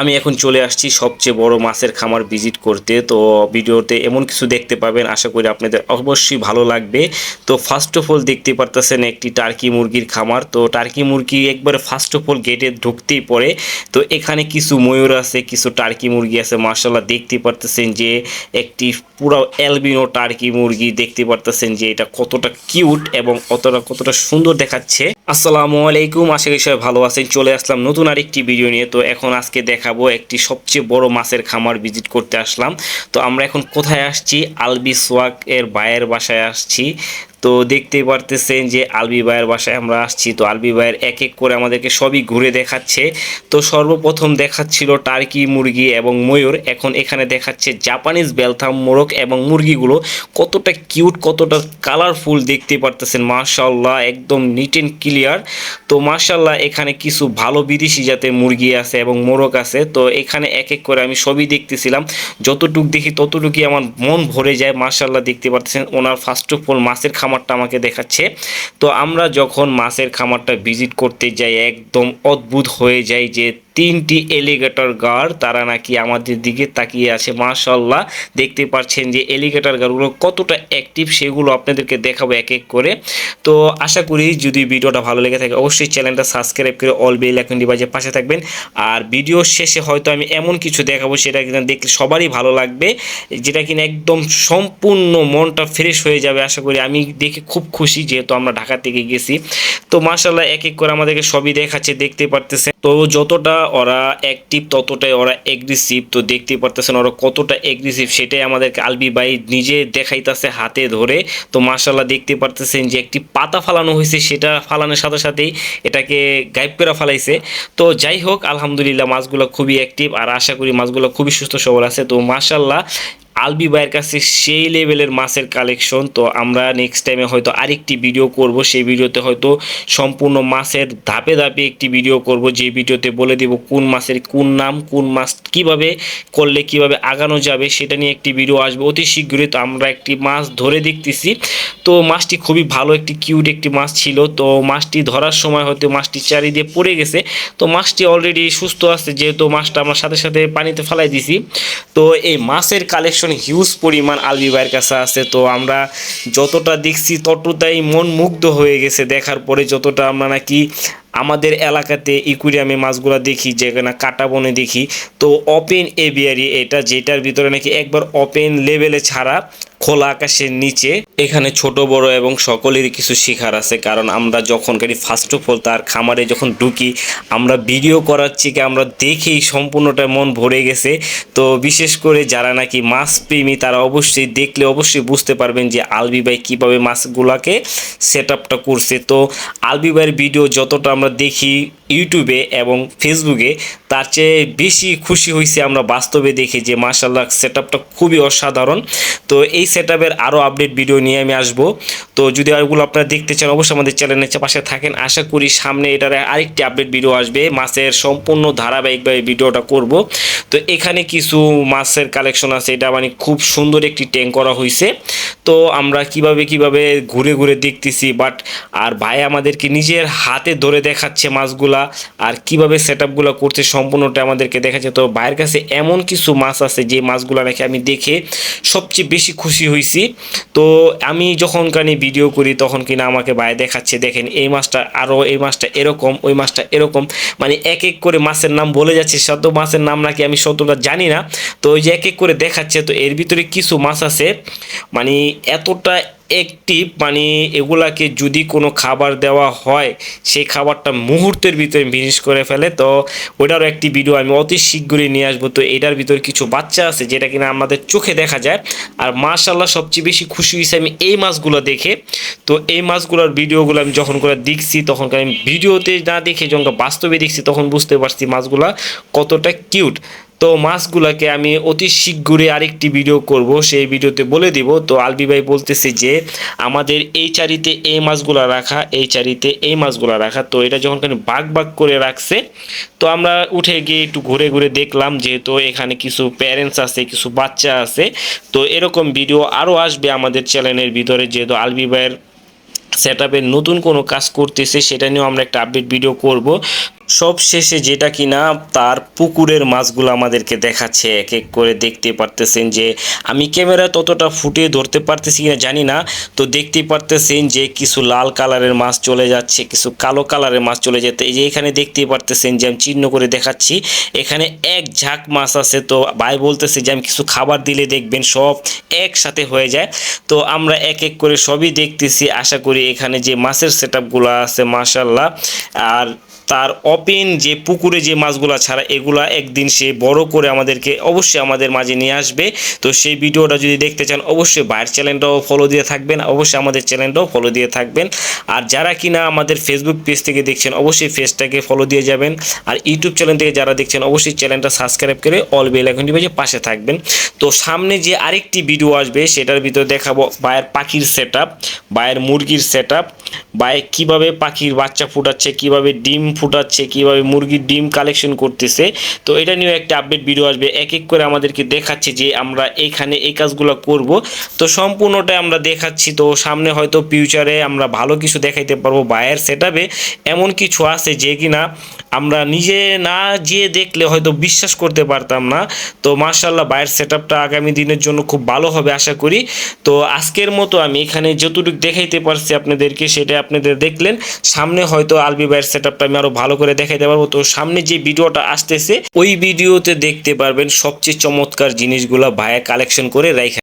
আমি এখন চলে আসছি সবচেয়ে বড় মাছের খামার ভিজিট করতে। তো ভিডিওতে এমন কিছু দেখতে পাবেন, আশা করি আপনাদের অবশ্যই ভালো লাগবে। তো ফার্স্ট অফ অল দেখতে পারতেছেন একটি টার্কি মুরগির খামার। তো টার্কি মুরগি একবারে ফার্স্ট অফ অল গেটে ঢুকতেই পড়ে। তো এখানে কিছু ময়ূর আছে, কিছু টার্কি মুরগি আছে মার্শাল্লাহ দেখতে পারতেছেন যে একটি পুরো অ্যালবিনো টার্কি মুরগি দেখতে পারতেছেন যে এটা কতটা কিউট এবং কতটা কতটা সুন্দর দেখাচ্ছে। আসসালামু আলাইকুম, আশা করি সবাই ভালো আছেন। চলে আসলাম নতুন আরেকটি ভিডিও নিয়ে। তো এখন আজকে দেখাবো একটি সবচেয়ে বড় মাছের খামার ভিজিট করতে আসলাম। তো আমরা এখন কোথায় আসছি? আলবি সোয়াক এর বায়ের বাসায় আসছি। তো দেখতে পারতেছেন যে আলবি ভাইয়ের বাসায় আমরা আসছি। তো আলবি ভাইয়ের এক এক করে আমাদেরকে সবই ঘুরে দেখাচ্ছে। তো সর্বপ্রথম দেখাচ্ছিল টার্কি মুরগি এবং ময়ূর। এখন এখানে দেখাচ্ছে জাপানিজ বেলথাম মোরগ এবং মুরগিগুলো। কতটা কিউট, কতটা কালারফুল দেখতে পারতেছেন। মার্শাল্লাহ একদম নিট অ্যান্ড ক্লিয়ার তো মাশাল্লাহ এখানে কিছু ভালো বিদেশি জাতের মুরগি আছে এবং মোরগ আছে। তো এখানে এক এক করে আমি সবই দেখতেছিলাম। যতটুক দেখি ততটুকুই আমার মন ভরে যায়। মার্শাল্লাহ দেখতে পারতেছেন ওনার ফার্স্ট অফ অল মাছের খামারটা আমাকে দেখাচ্ছে। তো আমরা যখন মাছের খামারটা ভিজিট করতে যাই, একদম অদ্ভুত হয়ে যায় যে তিনটি এলিগেটর গার্ড তারা নাকি আমাদের দিকে তাকিয়ে আছে। মাশাল্লাহ দেখতে পাচ্ছেন যে এলিগেটর গার্ডগুলো কতটা অ্যাক্টিভ সেগুলো আপনাদেরকে দেখাবো এক এক করে। তো আশা করি যদি ভিডিওটা ভালো লেগে থাকে, অবশ্যই চ্যানেলটা সাবস্ক্রাইব করে অল বেল এখন ডিভাইসের পাশে থাকবেন। আর ভিডিও শেষে হয়তো আমি এমন কিছু দেখাবো, সেটা কিনা দেখলে সবারই ভালো লাগবে, যেটা কিনা একদম সম্পূর্ণ মনটা ফ্রেশ হয়ে যাবে, আশা করি। আমি দেখে খুব খুশি যেহেতু আমরা ঢাকা থেকে গেছি। তো মাশাল্লাহ এক এক করে আমাদেরকে সবই দেখাচ্ছে, দেখতে পারতেছে। তো যতটা ওরা অ্যাক্টিভ ততটাই ওরা এগ্রেসিভ তো দেখতে পারতেছেন ওরা কতটা এগ্রেসিভ সেটাই আমাদেরকে আলবি ভাই নিজে দেখাইতেছে হাতে ধরে। তো মাশাল্লাহ দেখতে পারতেছেন যে একটি পাতা ফালানো হয়েছে, সেটা ফালানোর সাথে সাথেই এটাকে গাইব করে ফালাইছে। তো যাই হোক, আলহামদুলিল্লাহ মাছগুলো খুবই অ্যাক্টিভ আর আশা করি মাছগুলো খুবই সুস্থ সবল আছে। তো মাশাল্লাহ আলবি ভাইয়ের কাছে সেই লেভেলের মাছের কালেকশন তো আমরা নেক্সট টাইমে হয়তো আরেকটি ভিডিও করব। সেই ভিডিওতে হয়তো সম্পূর্ণ মাছের ধাপে ধাপে একটি ভিডিও করব। যে ভিডিওতে বলে দেব কোন মাছের কোন নাম, কোন মাছ কীভাবে করলে কীভাবে আগানো যাবে, সেটা নিয়ে একটি ভিডিও আসবে। অতি শীঘ্রই তো আমরা একটি মাছ ধরে দেখতেছি। তো মাছটি খুবই ভালো একটি কিউট একটি মাছ ছিল। তো মাছটি ধরার সময় হয়তো মাছটি চারিদিকে পড়ে গেছে। তো মাছটি অলরেডি সুস্থ আছে, যেহেতু মাছটা আমরা সাথে সাথে পানিতে ফেলাই দিছি। তো এই মাছের কালেকশন হিউজ পরিমাণ আলবি ভাইয়ের কাছে আছে, তো আমরা যতটা দেখছি ততটাই মন মুগ্ধ হয়ে গেছে দেখার পরে যতটা আমরা নাকি আমাদের এলাকাতে ইকুরিয়ামে মাছগুলো দেখি, যে না কাটা বনে দেখি, তো ওপেন এভিয়ারি এটা যেটার ভিতরে নাকি একবার ওপেন লেভেলে ছাড়া খোলা আকাশের নিচে এখানে ছোট, বড় এবং সকলেরই কিছু শেখার আছে। কারণ আমরা যখন গাড়ি ফার্স্ট অফ অল তার খামারে যখন ঢুকি, আমরা ভিডিও করার থেকে আমরা দেখেই সম্পূর্ণটা মন ভরে গেছে। তো বিশেষ করে যারা নাকি মাছ প্রেমী, তারা অবশ্যই দেখলে অবশ্যই বুঝতে পারবেন যে আলবি ভাই কীভাবে মাছগুলোকে সেট আপটা করছে। তো আলবি ভাইয়ের ভিডিও যতটা আমরা দেখি ইউটিউবে এবং ফেসবুকে তার চেয়ে বেশি খুশি হয়েছে আমরা বাস্তবে দেখি যে মার্শাল্লাহ সেট আপটা খুবই অসাধারণ। তো এই সেট আপের আরও আপডেট ভিডিও নিয়ে আমি আসব। তো যদি ওগুলো আপনারা দেখতে চান, অবশ্যই আমাদের চ্যানেলের পাশে থাকেন। আশা করি সামনে এটার আরেকটি আপডেট ভিডিও আসবে। মাছের সম্পূর্ণ ধারাবাহিকভাবে ভিডিওটা করব। তো এখানে কিছু মাছের কালেকশন আছে। এটা মানে খুব সুন্দর একটি ট্যাঙ্ক করা হয়েছে তো আমরা কীভাবে কীভাবে ঘুরে ঘুরে দেখতেছি বাট আর ভাই আমাদেরকে নিজের হাতে ধরে দেখাচ্ছে মাছগুলা আর কীভাবে সেট আপগুলো করছে সম্পূর্ণটা আমাদেরকে দেখাচ্ছে। তো ভাইয়ের কাছে এমন কিছু মাছ আছে যে মাছগুলো নাকি আমি দেখে সবচেয়ে বেশি খুশি হয়েছি তো আমি যখন কানি ভিডিও করি তখন কিনা আমাকে ভাই দেখাচ্ছে, দেখেন এই মাছটা আরও এই মাছটা এরকম, ওই মাছটা এরকম। মানে এক এক করে মাছের নাম বলে যাচ্ছে শত মাছের নাম নাকি আমি শতটা জানি না। তো ওই যে এক এক করে দেখাচ্ছে, তো এর ভিতরে কিছু মাছ আছে। মানে এতটা অ্যাক্টিভ মানে এগুলাকে যদি কোনো খাবার দেওয়া হয়, সেই খাবারটা মুহূর্তের ভিতরে ফিনিশ করে ফেলে। তো ওইটারও একটি ভিডিও আমি অতি শীঘ্রই নিয়ে আসব। তো এটার ভিতরে কিছু বাচ্চা আছে যেটা কিনা আমাদের চোখে দেখা যায়। আর মাশাল্লাহ সবচেয়ে বেশি খুশি হয়েছে আমি এই মাছগুলো দেখে। তো এই মাছগুলোর ভিডিওগুলো আমি যখন করে দেখছি, তখন আমি ভিডিওতে না দেখে যখন বাস্তবে দেখছি, তখন বুঝতে পারছি মাছগুলা কতটা কিউট তো মাছগুলোকে আমি অতি শীঘ্রই আরেকটি ভিডিও করব, সেই ভিডিওতে বলে দিব। তো আলবি ভাই বলতেছে যে, আমাদের এই চারিতে এই মাছগুলো রাখা, এই চারিতে এই মাছগুলো রাখা। তো এটা যখন বাঘ বাঘ করে রাখছে, তো আমরা উঠে গিয়ে একটু ঘুরে ঘুরে দেখলাম যেহেতু এখানে কিছু প্যারেন্টস আছে, কিছু বাচ্চা আছে। তো এরকম ভিডিও আরও আসবে আমাদের চ্যানেলের ভিতরে, যেহেতু আলবি ভাইয়ের সেট নতুন কোনো কাজ করতেছে, সেটা নিয়েও আমরা একটা আপডেট ভিডিও করব। সব শেষে যেটা কিনা তার পুকুরের মাছগুলো আমাদেরকে দেখাচ্ছে এক এক করে দেখতে পারতেছেন যে আমি ক্যামেরা ততটা ফুটিয়ে ধরতে পারতেছি কিনা জানি না, তো দেখতে পারতেছেন যে কিছু লাল কালারের মাছ চলে যাচ্ছে, কিছু কালো কালারের মাছ চলে যেতে, এই যে এখানে দেখতে পারতেছেন যে আমি চিহ্ন করে দেখাচ্ছি, এখানে এক ঝাঁক মাছ আছে, তো ভাই বলতেছে যে আমি কিছু খাবার দিলে দেখবেন সব একসাথে হয়ে যায়, তো আমরা এক এক করে সবই দেখতেছি, আশা করি এখানে যে মাছের সেট আপগুলো আছে মাশাল্লাহ আর তার ওপেন যে পুকুরে যে মাছগুলা ছাড়া এগুলা একদিন সে বড় করে আমাদেরকে অবশ্যই আমাদের মাঝে নিয়ে আসবে। তো সেই ভিডিওটা যদি দেখতে চান, অবশ্যই বাইরের চ্যানেলটাও ফলো দিয়ে থাকবেন, অবশ্যই আমাদের চ্যানেলটাও ফলো দিয়ে থাকবেন। আর যারা কিনা আমাদের ফেসবুক পেজ থেকে দেখছেন, অবশ্যই পেজটাকে ফলো দিয়ে যাবেন। আর ইউটিউব চ্যানেল থেকে যারা দেখছেন, অবশ্যই চ্যানেলটা সাবস্ক্রাইব করে অল বেল আইকনটি বাজে পাশে থাকবেন। তো সামনে যে আরেকটি ভিডিও আসবে, সেটার ভিতরে দেখাবো বায়ের পাখির সেট আপ বায়ের মুরগির সেট আপ বায়ে কীভাবে পাখির বাচ্চা ফুটাচ্ছে, কীভাবে ডিম ফুটাচ্ছে, কীভাবে মুরগির ডিম কালেকশন করতেছে। তো এটা নিয়েও একটা আপডেট ভিডিও আসবে। এক এক করে আমাদেরকে দেখাচ্ছে যে আমরা এখানে এই কাজগুলো করব। তো সম্পূর্ণটাই আমরা দেখাচ্ছি। তো সামনে হয়তো ফিউচারে আমরা ভালো কিছু দেখাইতে পারব বায়ের সেট এমন কিছু আছে যে কিনা আমরা নিজে না যেয়ে দেখলে হয়তো বিশ্বাস করতে পারতাম না। তো মার্শাল্লাহ বায়ের সেট আগামী দিনের জন্য খুব ভালো হবে আশা করি। তো আজকের মতো আমি এখানে যতটুকু দেখাইতে পারছি আপনাদেরকে, সেটা আপনাদের দেখলেন। সামনে হয়তো আলবি বায়ের সেট আমি আরও ভালো করে দেখাইতে পারব। তো সামনে যে ভিডিওটা আসতেছে, ওই ভিডিওতে দেখতে পারবেন সবচেয়ে চমৎকার জিনিসগুলো ভাইয়া কালেকশন করে রাইখা